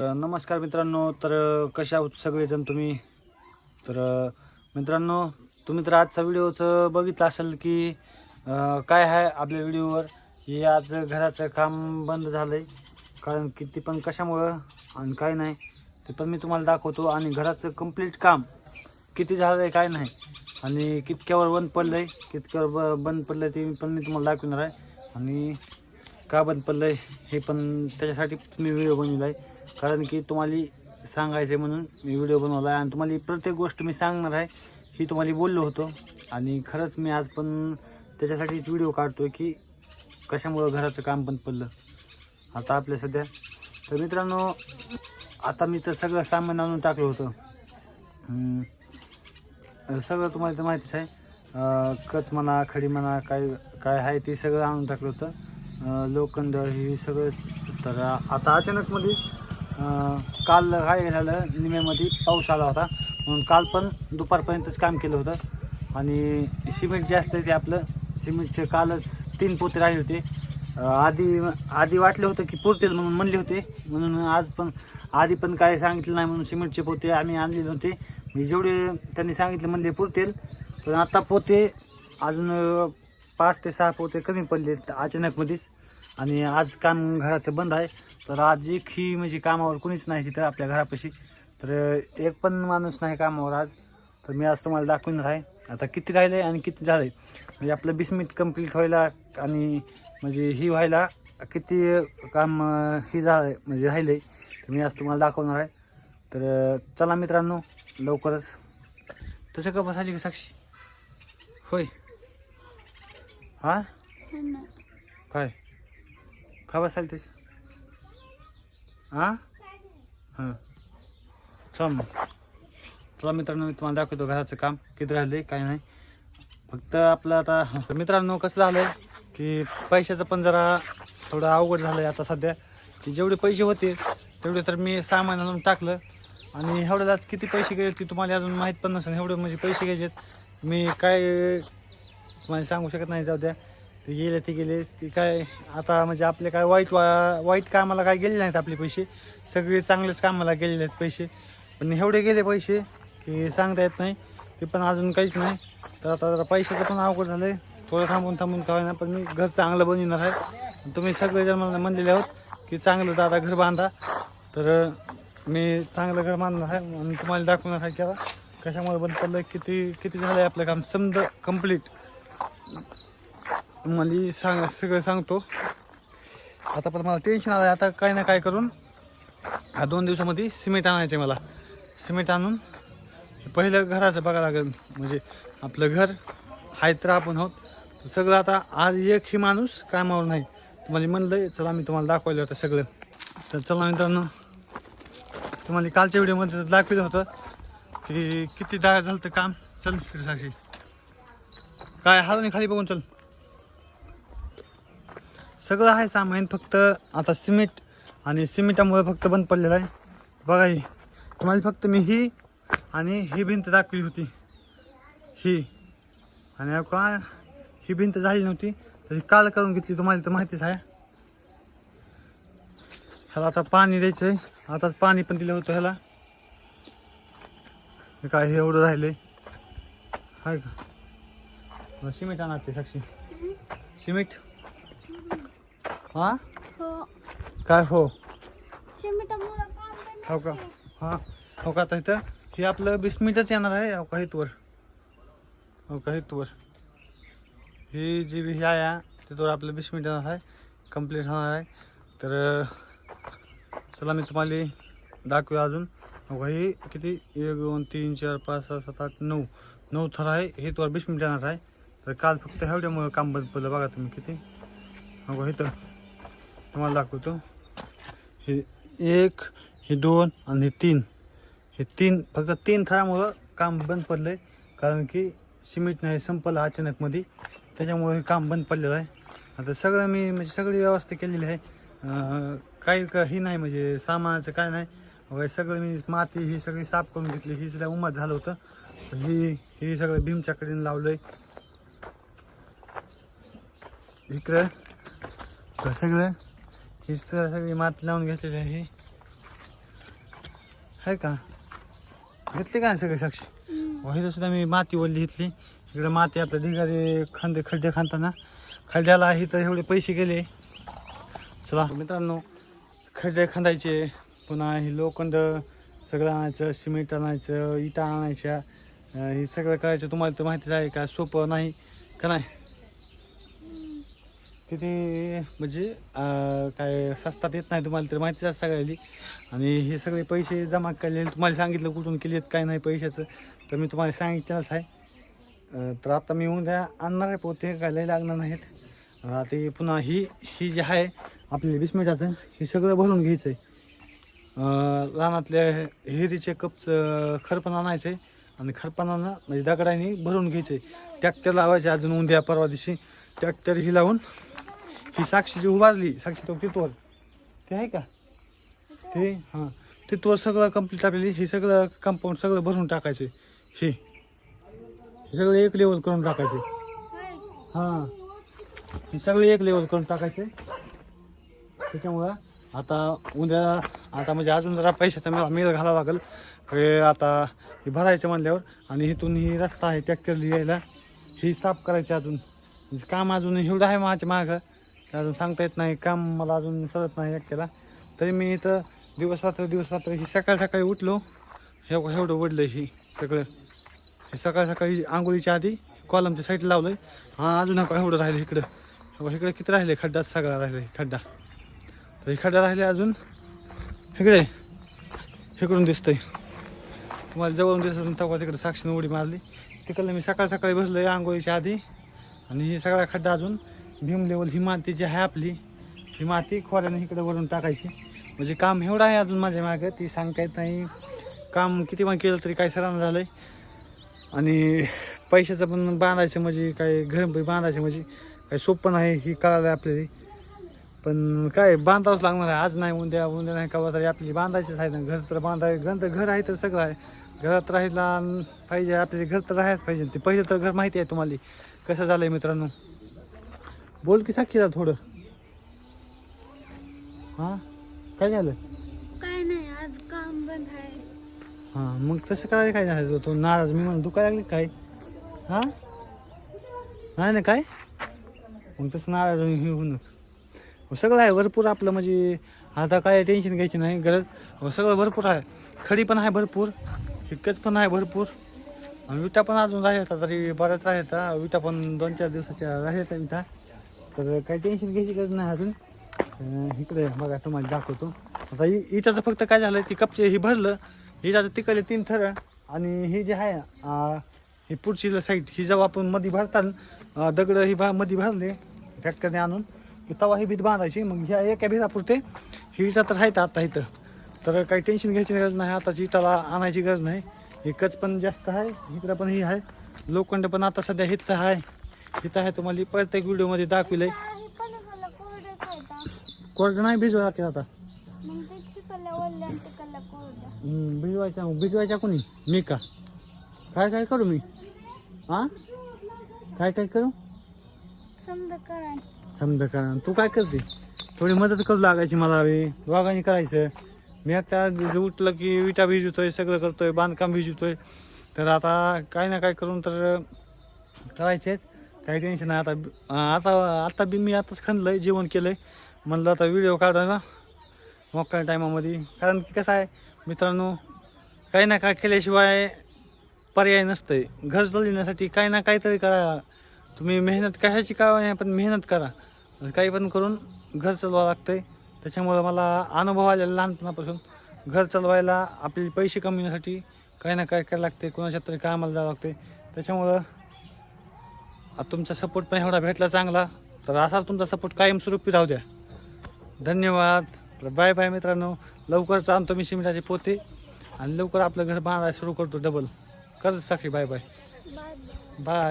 नमस्कार मित्रांनो तर कशा कसे आहोत सगळेजण तुम्ही? तर मित्रांनो तुम्ही तर आजचा व्हिडिओ तर बघितला असेल की काय आहे आपल्या व्हिडिओवर? की आज घराचं काम बंद झालं आहे कारण किती पण कशामुळं आणि काय नाही ते पण मी तुम्हाला दाखवतो. आणि घराचं कंप्लीट काम किती झालं आहे काय नाही आणि कितक्यावर बंद पडलं आहे कितक्यावर ब बंद पडलं आहे ते पण मी तुम्हाला दाखवणार आहे. आणि का बंद पडलं आहे हे पण त्याच्यासाठी मी व्हिडिओ बनवला आहे कारण की तुम्हाला सांगायचं आहे म्हणून मी व्हिडिओ बनवला आहे आणि तुम्हाला प्रत्येक गोष्ट मी सांगणार आहे ही तुम्हाला बोललो होतो. आणि खरंच मी आज पण त्याच्यासाठीच व्हिडिओ काढतो की कशामुळं घराचं काम पण पडलं. आता आपल्या सध्या तर मित्रांनो आता मी तर सगळं सामान आणून टाकलं होतं. सगळं तुम्हाला तर माहितीच आहे. कच म्हणा खडी म्हणा काय काय आहे ते सगळं आणून टाकलं होतं. लोखंड हे सगळं तर आता अचानकमध्ये काल काय झालं निम्यामध्ये पाऊस आला होता. म्हणून काल पण दुपारपर्यंतच काम केलं होतं. आणि सिमेंट जे असतं ते आपलं सिमेंटचे कालच तीन पोते राहिले होते. आधी आधी वाटले होतं की पुरतील म्हणून म्हणले होते. म्हणून आज पण आधी पण काय सांगितलं नाही म्हणून सिमेंटचे पोते आम्ही आणलेले होते. मी जेवढे त्यांनी सांगितले म्हणले पुरतील पण आता पोते अजून पाच ते सहा पोते कमी पडले अचानकमध्येच. आणि आज काम घराचं बंद आहे. तर आज एकही म्हणजे कामावर कोणीच नाही तिथं आपल्या घरापाशी. तर एक पण माणूस नाही कामावर आज. तर मी आज तुम्हाला दाखवणार आहे. आता किती राहिले आणि किती झालं? म्हणजे आपलं वीस मिनिट कंप्लीट व्हायला आणि म्हणजे ही व्हायला किती काम ही झालं म्हणजे राहिलं तर मी आज तुम्हाला दाखवणार आहे. तर चला मित्रांनो लवकरच. तसं का बसायची का साक्षी? होय. हा? काय? का बसाल तेच हां हां. चला मग. चला मित्रांनो मी तुम्हाला दाखवतो घराचं काम. किती राहिलं काय नाही. फक्त आपलं आता मित्रांनो कसं झालं की पैशाचं पण जरा थोडं अवघड झालं आहे आता सध्या. की जेवढे पैसे होते तेवढे तर मी सामान आणून टाकलं. आणि एवढ्यालाच किती पैसे गेले ते तुम्हाला अजून माहीत पण नसेल. एवढे म्हणजे पैसे घ्यायचे मी काय तुम्हाला सांगू शकत नाही जाऊ द्या. ते गेले ते गेले. ते काय आता म्हणजे आपले काय वाईट वा वाईट कामाला काय गेले नाहीत आपले पैसे. सगळे चांगलेच कामाला गेलेले आहेत पैसे. पण एवढे गेले पैसे की सांगता येत नाही. ते पण अजून काहीच नाही. तर आता जरा पैशाचं पण अवघड झालं आहे थोडं थांबून थांबून काय ना पण मी घर चांगलं बनवणार आहे. तुम्ही सगळेजण मला म्हणलेले आहोत की चांगलं दादा घर बांधा. तर मी चांगलं घर बांधणार आहे. आणि तुम्हाला दाखवणार आहे. की आता कशामुळे बंद पडलं किती किती झालं आहे आपलं काम? समजा कंप्लीट म्हणजे सांग सगळं सांगतो. आता पण मला टेन्शन आलं आता काय ना काय करून ह्या दोन दिवसामध्ये सिमेंट आणायचे मला. सिमेंट आणून पहिलं घराचं बघायला लागेल. म्हणजे आपलं घर आहे तर आपण आहोत. सगळं आता आज एकही माणूस कामावर नाही. तुम्हाला म्हणलं चला मी तुम्हाला दाखवलं होतं सगळं. तर चला मित्रांनो तुम्हाला कालच्या व्हिडिओमध्ये दाखवलं होतं की किती दाळ झालं तर काम. चल फिर साक्षी. काय हाल खाली बघून चल. सगळं आहे सामान फक्त आता सिमेंट आणि सिमेंटामुळे फक्त बंद पडलेलं आहे. बघा ही तुम्हाला फक्त मी ही आणि ही भिंत दाखवली होती. ही. आणि का ही भिंत झाली नव्हती तर ही काल करून घेतली तुम्हाला तर माहितीच आहे. ह्याला आता पाणी द्यायचं आहे आताच पाणी पण दिलं होतं ह्याला. काय हे एवढं राहिले आहे का? सिमेंट आणते साक्षी. सिमेंट. हा? हो. काय हो? सिमेंटामुळं काम हो का? हा. हो का? आता इथं हे आपलं वीस मिनिटच येणार आहे हो का? हेतवर. हो का? हेतवर. ही जी हे आहे तिथवर आपलं वीस मिनिट येणार आहे कंप्लीट होणार आहे. तर चला मी तुम्हाला दाखवूया अजून. हो का? ही किती? एक दोन तीन चार पाच सहा सात आठ नऊ. नऊ थर आहे हेतवर वीस मिनिट येणार आहे. तर काल फक्त एवढ्यामुळं काम बंद पडलं. बघा तुम्ही किती. हो का? इथं तुम्हाला दाखवतो. हे एक हे दोन आणि हे तीन. हे तीन फक्त तीन थरामुळं काम बंद पडलं आहे कारण की सिमेंट नाही संपलं अचानकमध्ये. त्याच्यामुळे हे काम बंद पडलेलं आहे. आता सगळं मी म्हणजे सगळी व्यवस्था केलेली आहे. काही का ही नाही म्हणजे सामानाचं काय नाही. वगैरे सगळं मी माती ही सगळी साफ करून घेतली ही सगळ्या उमट झालं होतं. ही हे सगळं भीमच्याकडीनं लावलं आहे इकडं सगळं. ही सगळी माती लावून घेतलेली आहे. ही आहे का? घेतली का सगळे साक्षी? हम्म. इथं सुद्धा मी माती ओढली इथली इकडे माती आपल्या ढिगारे खंदे खड्डे खांताना खड्ड्याला इथं एवढे पैसे गेले. चला. मित्रांनो खड्डे खांदायचे. पुन्हा ही लोखंड सगळं आणायचं सिमेंट आणायचं इटा आणायच्या. हे सगळं करायचं. तुम्हाला तर माहितीच आहे का? सोपं नाही का नाही. किती म्हणजे काय सस्तात येत नाही तुम्हाला तर माहितीच असता सगळ्याली. आणि हे सगळे पैसे जमा केले तुम्हाला सांगितलं कुठून केलेत काय नाही पैशाचं. तर मी तुम्हाला सांगितलंच आहे. तर आता मी उद्या आणणार आहे पोते काय लय लागणार नाहीत. आता पुन्हा ही ही जी आहे आपल्या वीस मिनिटाचं हे सगळं भरून घ्यायचं आहे रानातल्या हिरीचे कपचं खरपण आणायचं आहे आणि खरपणानं म्हणजे दगडाने भरून घ्यायचं आहे ट्रॅक्टर लावायचे अजून उद्या परवा दिवशी. ट्रॅक्टर ही लावून ही साक्षी जी उभारली साक्षी तो तोल ते आहे का? ते हां. तिथवर सगळं कंप्लीट आपल्याला हे सगळं कंपाऊंड सगळं भरून टाकायचे. हे. हे सगळं एक लेवल करून टाकायचे. हां. हे सगळं एक लेवल करून टाकायचे. त्याच्यामुळं आता उद्या आता म्हणजे अजून जरा पैशाचा मेळ मेळ घालावा लागेल. हे आता हे भरायचं म्हणल्यावर आणि इथून ही रस्ता आहे ट्रॅक्टर यायला. ही साफ करायची अजून. म्हणजे काम अजून एवढं आहे माझ्या मागं. अजून सांगता येत नाही काम मला अजून सरत नाही एकट्याला. तरी मी इथं दिवस रात्र दिवस रात्र ही सकाळ सकाळी उठलो. हे एवढं वडलं ही सगळं. हे सकाळ सकाळी आंघोळीच्या आधी कॉलमच्या साईडला लावलंय. हा अजून नका एवढं राहिलं इकडं. इकडे किती राहिले? खड्डा सगळा राहिले खड्डा. तर हे खड्डा राहिले अजून. इकडे इकडून दिसतंय. तुम्हाला जवळून दिसत असून तेव्हा तिकडे साक्षीनं उडी मारली. तिकडलं मी सकाळ सकाळी बसलोय आंघोळीच्या आधी. आणि ही सगळा खड्डा अजून भीम लेवल ही माती जी आहे आपली ही माती खोऱ्याने इकडे वरून टाकायची. म्हणजे काम एवढं आहे अजून माझ्या मागं ती सांगता येत नाही. काम किती पण केलं तरी काही सरांना झालं आहे आणि पैशाचं पण बांधायचं म्हणजे काय घर बांधायचं म्हणजे काही सोपं नाही ही कळालं आपल्याला. पण काय बांधावंच लागणार आहे. आज नाही उद्या उद्या नाही कवा तरी आपली बांधायचीच आहे ना. घर तर बांधाय घर तर घर आहे तर सगळं आहे. घरात राहायला पाहिजे आपल्याला घर तर राहायच पाहिजे. ते पहिलं तर घर माहिती आहे तुम्हाला. कसं झालं आहे मित्रांनो? बोल की साक्षी थोडं. हां? काय झालं? काय नाही आज काम बंद आहे. हां मग तसं काय काय झालं? तो नाराज. मी म्हणून दुखायला लागली काय? हां? नाही ना काय? मग तसं नाराज हे होऊ नका सगळं आहे भरपूर आपलं. म्हणजे आता काय टेन्शन घ्यायची नाही गरज. अहो, सगळं भरपूर आहे. खडी पण आहे भरपूर. हिकच पण आहे भरपूर. आणि विटा पण अजून राहिल्या तरी बऱ्याच राहिल्या विटा पण दोन चार दिवसाच्या राहिल्या विटा. तर काही टेन्शन घ्यायची गरज नाही अजून. इकडे बघा तुम्हाला दाखवतो. आता इटाचं फक्त काय झालं की कपचे हे भरलं इटाचं तिकडले तीन थर आणि हे जे आहे ही पुढची साईड ही जेव्हा आपण मध्ये भरताना दगड ही भा मध्ये भरले ट्रॅक्टरने आणून. की तवा ही भीत बांधायची मग ह्या एका भीतापुरते ही इटा तर आहेत आता इथं. तर काही टेन्शन घ्यायची गरज नाही आताची इटाला आणायची गरज नाही. एकच पण जास्त आहे इकडं पण ही आहे. लोखंड पण आता सध्या हिथं आहे. तिथं आहे तुम्हाला प्रत्येक व्हिडिओमध्ये दाखविलंय. हे आहे नाही भिजवा लागते आता. हम्म, भिजवायच्या भिजवायच्या कोणी? मी का? काय काय करू मी? हा काय काय करू? समजा करा तू काय करते? थोडी मदत करू लागायची मला बी. दोघांनी करायचं. मी आता जे उठलं की विटा भिजवतोय सगळं करतोय बांधकाम भिजवतोय. तर आता काय ना काय करून तर करायचेच काही टेन्शन नाही. आता आता आता बी मी आताच खणलंय जेवण केलंय. म्हणलं आता व्हिडिओ काढायला. मोकळ्या टायमामध्ये कारण की कसं आहे मित्रांनो काही ना काय केल्याशिवाय पर्याय नसतंय. घर चालविण्यासाठी काही ना काहीतरी करा. तुम्ही मेहनत कशाची का नाही पण मेहनत करा. काही पण करून घर चालवावं लागतंय. त्याच्यामुळं मला अनुभव आलेला लहानपणापासून. घर चालवायला आपले पैसे कमविण्यासाठी काही ना काय करायला लागते कोणाच्या तरी कामाला जावं लागते त्याच्यामुळं आता तुमचा सपोर्ट पण एवढा भेटला चांगला. तर असा तुमचा सपोर्ट कायमस्वरूपी राहू द्या. धन्यवाद. बाय बाय मित्रांनो. लवकरच आणतो मी सिमेंटाचे पोते. आणि लवकर आपलं घर बांधायला सुरू करतो डबल कर Sakshi bye bye bye bye